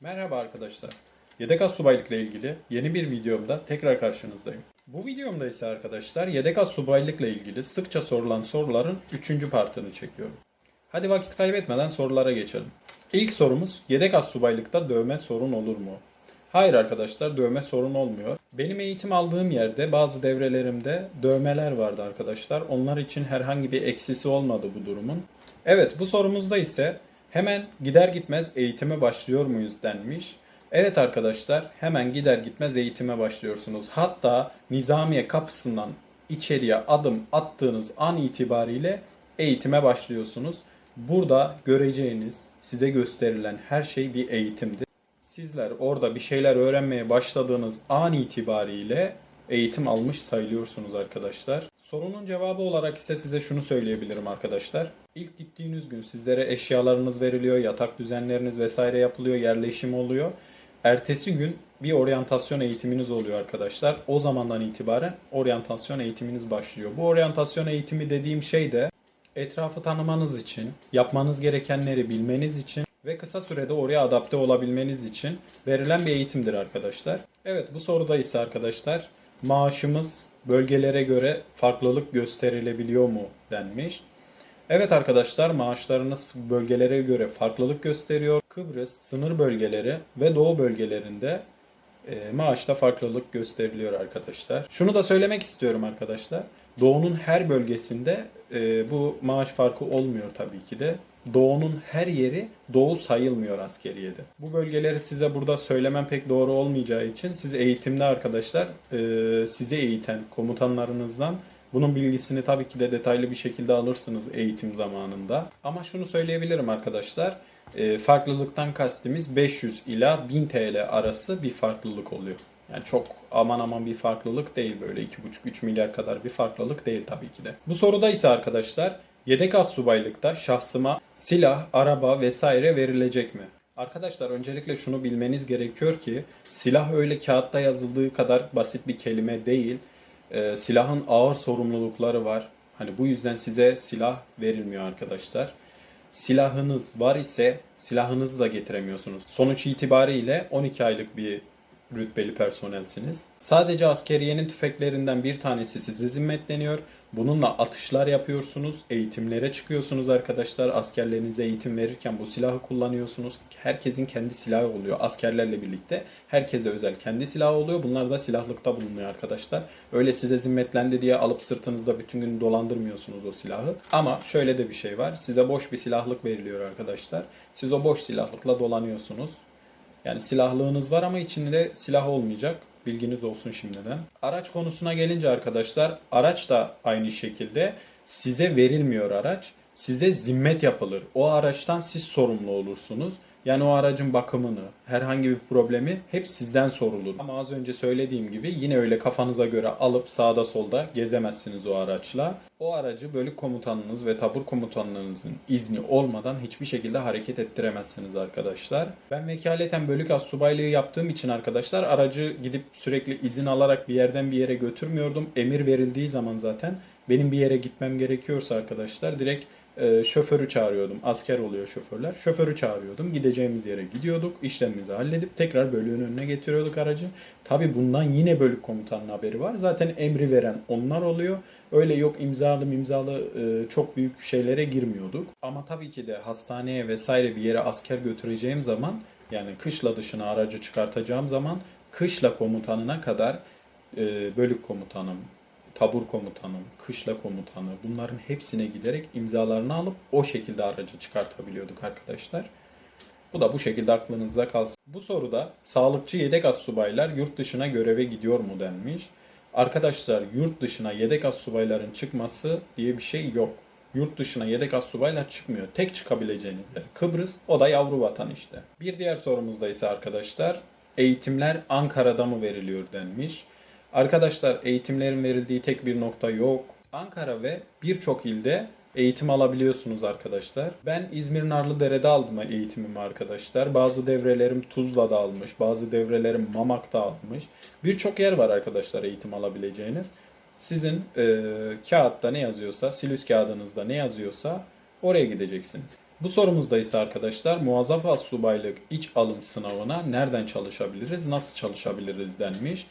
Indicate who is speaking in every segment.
Speaker 1: Merhaba arkadaşlar. Yedek astsubaylıkla ilgili yeni bir videomda tekrar karşınızdayım. Bu videomda ise arkadaşlar yedek astsubaylıkla ilgili sıkça sorulan soruların 3. partını çekiyorum. Hadi vakit kaybetmeden sorulara geçelim. İlk sorumuz yedek astsubaylıkta dövme sorun olur mu? Hayır arkadaşlar dövme sorun olmuyor. Benim eğitim aldığım yerde bazı devrelerimde dövmeler vardı arkadaşlar. Onlar için herhangi bir eksisi olmadı bu durumun. Evet bu sorumuzda ise hemen gider gitmez eğitime başlıyor muyuz denmiş. Evet arkadaşlar hemen gider gitmez eğitime başlıyorsunuz. Hatta nizamiye kapısından içeriye adım attığınız an itibariyle eğitime başlıyorsunuz. Burada göreceğiniz, size gösterilen her şey bir eğitimdir. Sizler orada bir şeyler öğrenmeye başladığınız an itibariyle eğitim almış sayılıyorsunuz arkadaşlar. Sorunun cevabı olarak ise size şunu söyleyebilirim arkadaşlar. İlk gittiğiniz gün sizlere eşyalarınız veriliyor, yatak düzenleriniz vesaire yapılıyor, yerleşim oluyor. Ertesi gün bir oryantasyon eğitiminiz oluyor arkadaşlar. O zamandan itibaren oryantasyon eğitiminiz başlıyor. Bu oryantasyon eğitimi dediğim şey de etrafı tanımanız için, yapmanız gerekenleri bilmeniz için ve kısa sürede oraya adapte olabilmeniz için verilen bir eğitimdir arkadaşlar. Evet bu soruda ise arkadaşlar maaşımız bölgelere göre farklılık gösterilebiliyor mu denmiş. Evet arkadaşlar maaşlarınız bölgelere göre farklılık gösteriyor. Kıbrıs sınır bölgeleri ve doğu bölgelerinde e, maaşta farklılık gösteriliyor arkadaşlar. Şunu da söylemek istiyorum arkadaşlar. Doğu'nun her bölgesinde e, bu maaş farkı olmuyor tabii ki de. Doğu'nun her yeri Doğu sayılmıyor askeriyede. Bu bölgeleri size burada söylemem pek doğru olmayacağı için siz eğitimde arkadaşlar e, sizi eğiten komutanlarınızdan bunun bilgisini tabii ki de detaylı bir şekilde alırsınız eğitim zamanında. Ama şunu söyleyebilirim arkadaşlar. e, farklılıktan kastimiz 500 ila 1000 TL arası bir farklılık oluyor. Yani çok aman aman bir farklılık değil böyle 2,5-3 milyar kadar bir farklılık değil tabii ki de. Bu soruda ise arkadaşlar yedek astsubaylıkta şahsıma silah, araba vesaire verilecek mi? Arkadaşlar öncelikle şunu bilmeniz gerekiyor ki silah öyle kağıtta yazıldığı kadar basit bir kelime değil. Ee, silahın ağır sorumlulukları var. Hani bu yüzden size silah verilmiyor arkadaşlar. Silahınız var ise silahınızı da getiremiyorsunuz. Sonuç itibariyle 12 aylık bir rütbeli personelsiniz. Sadece askeriyenin tüfeklerinden bir tanesi size zimmetleniyor. Bununla atışlar yapıyorsunuz, eğitimlere çıkıyorsunuz arkadaşlar. Askerlerinize eğitim verirken bu silahı kullanıyorsunuz. Herkesin kendi silahı oluyor askerlerle birlikte. Herkese özel kendi silahı oluyor. Bunlar da silahlıkta bulunuyor arkadaşlar. Öyle size zimmetlendi diye alıp sırtınızda bütün gün dolandırmıyorsunuz o silahı. Ama şöyle de bir şey var. Size boş bir silahlık veriliyor arkadaşlar. Siz o boş silahlıkla dolanıyorsunuz. Yani silahlığınız var ama içinde silah olmayacak. Bilginiz olsun şimdiden. Araç konusuna gelince arkadaşlar araç da aynı şekilde size verilmiyor araç. Size zimmet yapılır. O araçtan siz sorumlu olursunuz. Yani o aracın bakımını, herhangi bir problemi hep sizden sorulur. Ama az önce söylediğim gibi yine öyle kafanıza göre alıp sağda solda gezemezsiniz o araçla. O aracı bölük komutanınız ve tabur komutanlarınızın izni olmadan hiçbir şekilde hareket ettiremezsiniz arkadaşlar. Ben vekaleten bölük astsubaylığı yaptığım için arkadaşlar aracı gidip sürekli izin alarak bir yerden bir yere götürmüyordum. Emir verildiği zaman zaten benim bir yere gitmem gerekiyorsa arkadaşlar direkt e, şoförü çağırıyordum. Asker oluyor şoförler. Şoförü çağırıyordum. Gideceğimiz yere gidiyorduk. işlemimizi halledip tekrar bölüğün önüne getiriyorduk aracı. Tabi bundan yine bölük komutanının haberi var. Zaten emri veren onlar oluyor. Öyle yok imzalı imzalı e, çok büyük şeylere girmiyorduk. Ama tabii ki de hastaneye vesaire bir yere asker götüreceğim zaman yani kışla dışına aracı çıkartacağım zaman kışla komutanına kadar e, bölük komutanım, tabur komutanım, kışla komutanı bunların hepsine giderek imzalarını alıp o şekilde aracı çıkartabiliyorduk arkadaşlar. Bu da bu şekilde aklınızda kalsın. Bu soruda sağlıkçı yedek astsubaylar yurt dışına göreve gidiyor mu denmiş. Arkadaşlar yurt dışına yedek astsubayların çıkması diye bir şey yok. Yurt dışına yedek astsubaylar çıkmıyor. Tek çıkabileceğiniz yer Kıbrıs, o da yavru vatan işte. Bir diğer sorumuzda ise arkadaşlar eğitimler Ankara'da mı veriliyor denmiş. Arkadaşlar eğitimlerin verildiği tek bir nokta yok. Ankara ve birçok ilde eğitim alabiliyorsunuz arkadaşlar. Ben İzmir Narlıdere'de aldım eğitimimi arkadaşlar. Bazı devrelerim Tuzla'da almış, bazı devrelerim Mamak'ta almış. Birçok yer var arkadaşlar eğitim alabileceğiniz. Sizin e, kağıtta ne yazıyorsa, silüs kağıdınızda ne yazıyorsa oraya gideceksiniz. Bu sorumuzda ise arkadaşlar muazzaf astsubaylık iç alım sınavına nereden çalışabiliriz, nasıl çalışabiliriz denmiş.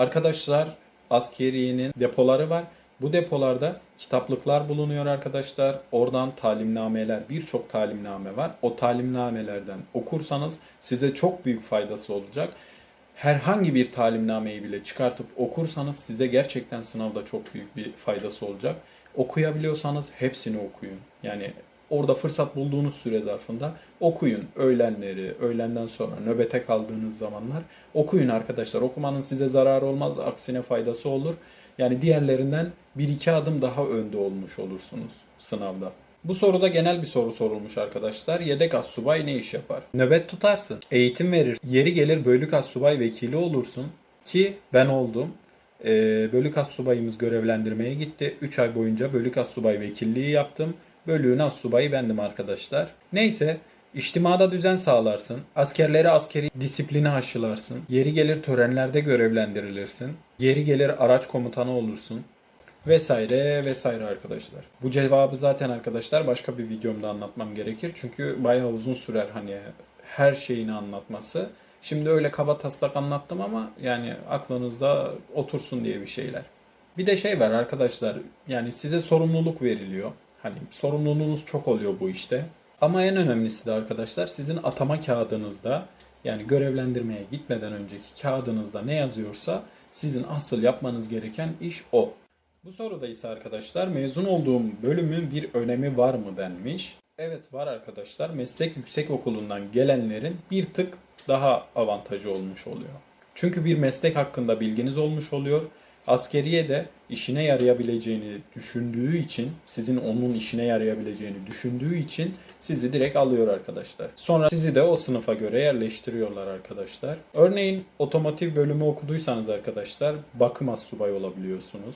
Speaker 1: Arkadaşlar askeriyenin depoları var. Bu depolarda kitaplıklar bulunuyor arkadaşlar. Oradan talimnameler, birçok talimname var. O talimnamelerden okursanız size çok büyük faydası olacak. Herhangi bir talimnameyi bile çıkartıp okursanız size gerçekten sınavda çok büyük bir faydası olacak. Okuyabiliyorsanız hepsini okuyun. Yani orada fırsat bulduğunuz süre zarfında okuyun. Öğlenleri, öğlenden sonra nöbete kaldığınız zamanlar okuyun arkadaşlar. Okumanın size zararı olmaz, aksine faydası olur. Yani diğerlerinden bir iki adım daha önde olmuş olursunuz sınavda. Bu soruda genel bir soru sorulmuş arkadaşlar. Yedek assubay ne iş yapar? Nöbet tutarsın, eğitim verir, yeri gelir bölük assubay vekili olursun ki ben oldum. Ee, bölük assubayımız görevlendirmeye gitti. 3 ay boyunca bölük assubay vekilliği yaptım. Bölüğün assubayı bendim arkadaşlar. Neyse İçtimada düzen sağlarsın. Askerleri askeri disipline aşılarsın. Yeri gelir törenlerde görevlendirilirsin. Yeri gelir araç komutanı olursun. Vesaire vesaire arkadaşlar. Bu cevabı zaten arkadaşlar başka bir videomda anlatmam gerekir. Çünkü bayağı uzun sürer hani her şeyini anlatması. Şimdi öyle kaba taslak anlattım ama yani aklınızda otursun diye bir şeyler. Bir de şey var arkadaşlar yani size sorumluluk veriliyor. Hani sorumluluğunuz çok oluyor bu işte. Ama en önemlisi de arkadaşlar sizin atama kağıdınızda yani görevlendirmeye gitmeden önceki kağıdınızda ne yazıyorsa sizin asıl yapmanız gereken iş o. Bu soruda ise arkadaşlar mezun olduğum bölümün bir önemi var mı denmiş. Evet var arkadaşlar. Meslek yüksek okulundan gelenlerin bir tık daha avantajı olmuş oluyor. Çünkü bir meslek hakkında bilginiz olmuş oluyor. Askeriye de işine yarayabileceğini düşündüğü için, sizin onun işine yarayabileceğini düşündüğü için sizi direkt alıyor arkadaşlar. Sonra sizi de o sınıfa göre yerleştiriyorlar arkadaşlar. Örneğin otomotiv bölümü okuduysanız arkadaşlar bakım astsubayı olabiliyorsunuz.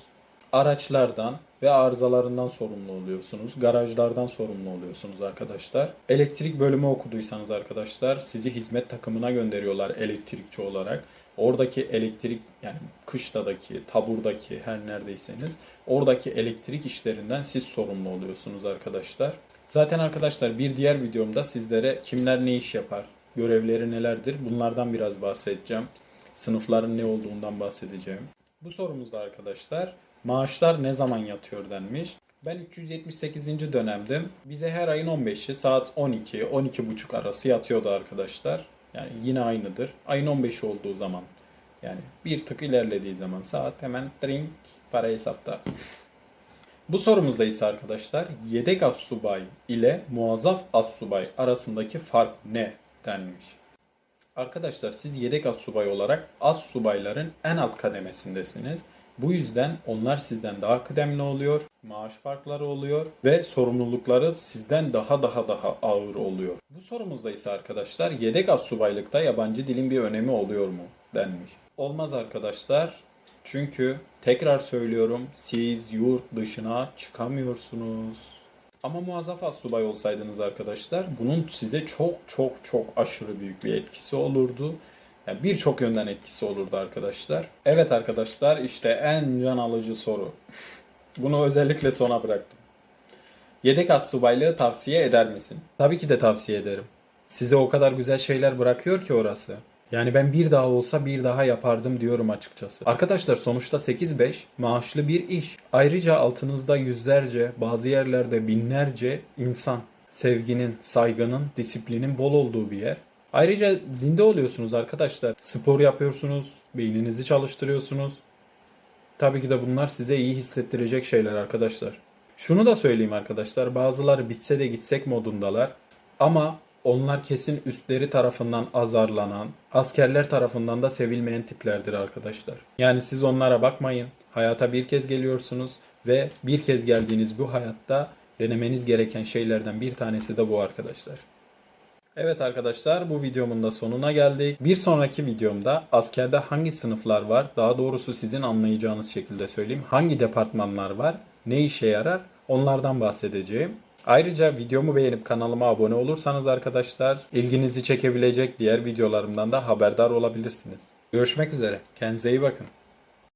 Speaker 1: Araçlardan ve arızalarından sorumlu oluyorsunuz. Garajlardan sorumlu oluyorsunuz arkadaşlar. Elektrik bölümü okuduysanız arkadaşlar sizi hizmet takımına gönderiyorlar elektrikçi olarak. Oradaki elektrik yani kışladaki, taburdaki her neredeyseniz oradaki elektrik işlerinden siz sorumlu oluyorsunuz arkadaşlar. Zaten arkadaşlar bir diğer videomda sizlere kimler ne iş yapar, görevleri nelerdir bunlardan biraz bahsedeceğim. Sınıfların ne olduğundan bahsedeceğim. Bu sorumuzda arkadaşlar maaşlar ne zaman yatıyor denmiş. Ben 378. dönemdim. Bize her ayın 15'i saat 12, 12.30 arası yatıyordu arkadaşlar. Yani yine aynıdır. Ayın 15'i olduğu zaman yani bir tık ilerlediği zaman saat hemen drink para hesapta. Bu sorumuzda ise arkadaşlar yedek assubay ile muazzaf assubay arasındaki fark ne denmiş. Arkadaşlar siz yedek assubay olarak assubayların en alt kademesindesiniz. Bu yüzden onlar sizden daha kıdemli oluyor, maaş farkları oluyor ve sorumlulukları sizden daha daha daha ağır oluyor. Bu sorumuzda ise arkadaşlar yedek astsubaylıkta yabancı dilin bir önemi oluyor mu denmiş. Olmaz arkadaşlar. Çünkü tekrar söylüyorum siz yurt dışına çıkamıyorsunuz. Ama muazzaf astsubay olsaydınız arkadaşlar bunun size çok çok çok aşırı büyük bir etkisi olurdu. Yani birçok yönden etkisi olurdu arkadaşlar. Evet arkadaşlar işte en can alıcı soru. Bunu özellikle sona bıraktım. Yedek astsubaylığı tavsiye eder misin? Tabii ki de tavsiye ederim. Size o kadar güzel şeyler bırakıyor ki orası. Yani ben bir daha olsa bir daha yapardım diyorum açıkçası. Arkadaşlar sonuçta 8-5 maaşlı bir iş. Ayrıca altınızda yüzlerce, bazı yerlerde binlerce insan. Sevginin, saygının, disiplinin bol olduğu bir yer. Ayrıca zinde oluyorsunuz arkadaşlar. Spor yapıyorsunuz, beyninizi çalıştırıyorsunuz. Tabii ki de bunlar size iyi hissettirecek şeyler arkadaşlar. Şunu da söyleyeyim arkadaşlar. Bazıları bitse de gitsek modundalar. Ama onlar kesin üstleri tarafından azarlanan, askerler tarafından da sevilmeyen tiplerdir arkadaşlar. Yani siz onlara bakmayın. Hayata bir kez geliyorsunuz ve bir kez geldiğiniz bu hayatta denemeniz gereken şeylerden bir tanesi de bu arkadaşlar. Evet arkadaşlar bu videomun da sonuna geldik. Bir sonraki videomda askerde hangi sınıflar var? Daha doğrusu sizin anlayacağınız şekilde söyleyeyim. Hangi departmanlar var? Ne işe yarar? Onlardan bahsedeceğim. Ayrıca videomu beğenip kanalıma abone olursanız arkadaşlar ilginizi çekebilecek diğer videolarımdan da haberdar olabilirsiniz. Görüşmek üzere. Kendinize iyi bakın.